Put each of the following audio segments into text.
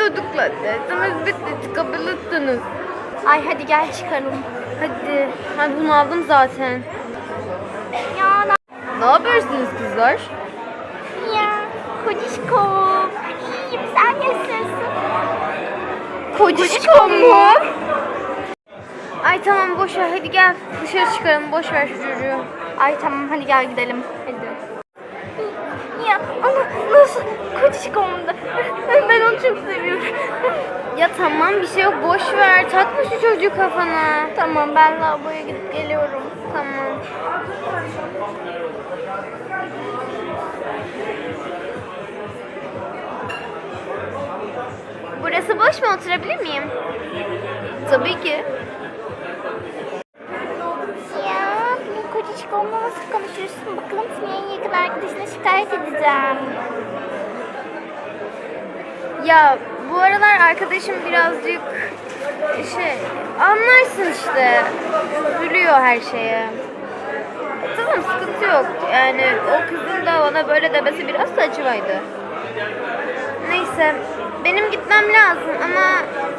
çocuklar dersimiz bitti çıkabilirsiniz. Ay hadi gel çıkalım. Hadi. Hadi bunu aldım zaten. Ya ne Ne yapıyorsunuz kızlar? ya? Kocişko. İyiyim sen nasılsın? Kocişko mu? Ay tamam boş ver hadi gel dışarı çıkalım boş ver şu çocuğu. Ay tamam hadi gel gidelim. Hadi. Ya ama nasıl kocişkom da? Ben onu çok seviyorum. Ya tamam bir şey yok boş ver takma şu çocuğu kafana. tamam ben lavaboya gidip geliyorum. Tamam. Burası boş mu oturabilir miyim? Tabii ki. Ya bu kocişkomla nasıl konuşuyorsun? Yakın arkadaşına şikayet edeceğim. Ya bu aralar arkadaşım birazcık şey anlarsın işte üzülüyor her şeye. E, Tamam sıkıntı yok. Yani o kızın da bana böyle demesi biraz saçmaydı. Neyse benim gitmem lazım ama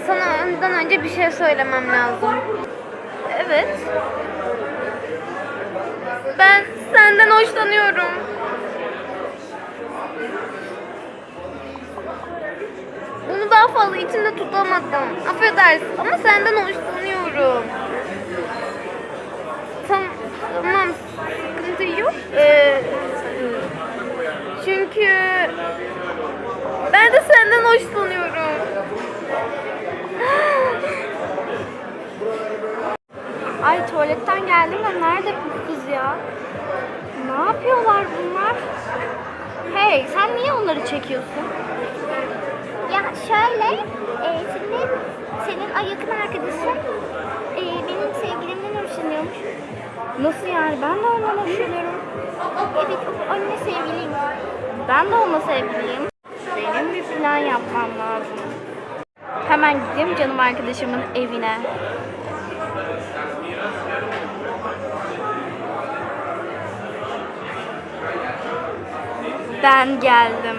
sana ondan önce bir şey söylemem lazım. Evet. Ben senden hoşlanıyorum. Bunu daha fazla içimde tutamadım. Affedersin ama senden hoşlanıyorum. Tam, tamam sıkıntı yok. Ee, çünkü ben de senden hoşlanıyorum. Ay tuvaletten geldim de nerede bu kız ya? Yapıyorlar bunlar? Hey sen niye onları çekiyorsun? Ya şöyle, e, şimdi senin ay yakın arkadaşın e, benim sevgilimden hoşlanıyormuş. Nasıl yani? Ben de ondan hoşlanıyorum. Evet, o anne sevgiliyim. Ben de onunla sevgiliyim. Benim bir plan yapmam lazım. Hemen gideyim canım arkadaşımın evine. Ben geldim.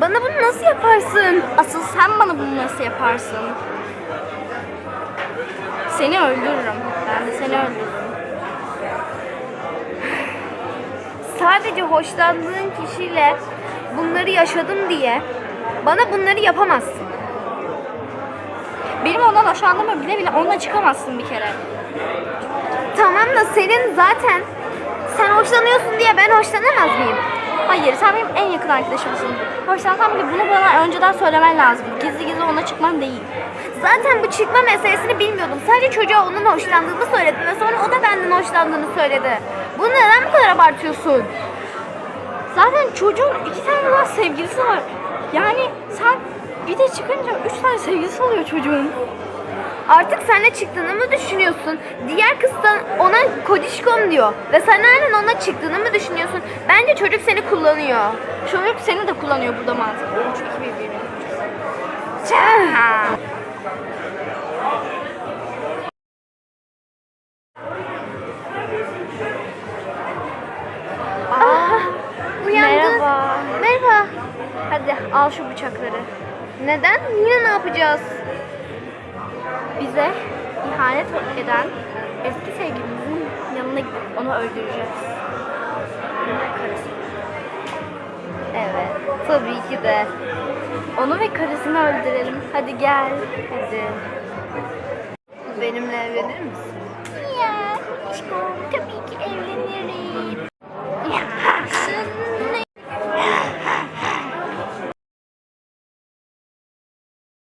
Bana bunu nasıl yaparsın? Asıl sen bana bunu nasıl yaparsın? Seni öldürürüm. Ben de seni öldürürüm. Sadece hoşlandığın kişiyle bunları yaşadım diye bana bunları yapamazsın. Benim ondan hoşlandığımı bile bile onunla çıkamazsın bir kere. Tamam da senin zaten sen hoşlanıyorsun diye ben hoşlanamaz mıyım? Hayır sen benim en yakın arkadaşımsın. Hoşlansam bile bunu bana önceden söylemen lazım. Gizli gizli ona çıkman değil. Zaten bu çıkma meselesini bilmiyordum. Sadece çocuğa onun hoşlandığını söyledim ve sonra o da benden hoşlandığını söyledi. Bunu neden bu kadar abartıyorsun? Zaten çocuğun iki tane daha sevgilisi var. Yani sen bir de çıkınca üç tane sevgilisi oluyor çocuğun. Artık seninle çıktığını mı düşünüyorsun? Diğer kız da ona kodişkom diyor. Ve sen halen ona çıktığını mı düşünüyorsun? Bence çocuk seni kullanıyor. Çocuk seni de kullanıyor burada mantık. Üç, iki, bir, bir. Çah! Ah. Merhaba. Merhaba. Hadi al şu bıçakları. Neden? Yine ne yapacağız? Bize ihanet eden eski sevgilimizin yanına gidip onu öldüreceğiz. Evet, tabii ki de. Onu ve karısını öldürelim. Hadi gel. Hadi. Benimle evlenir misin? Ya aşkım tabii ki evlenirim.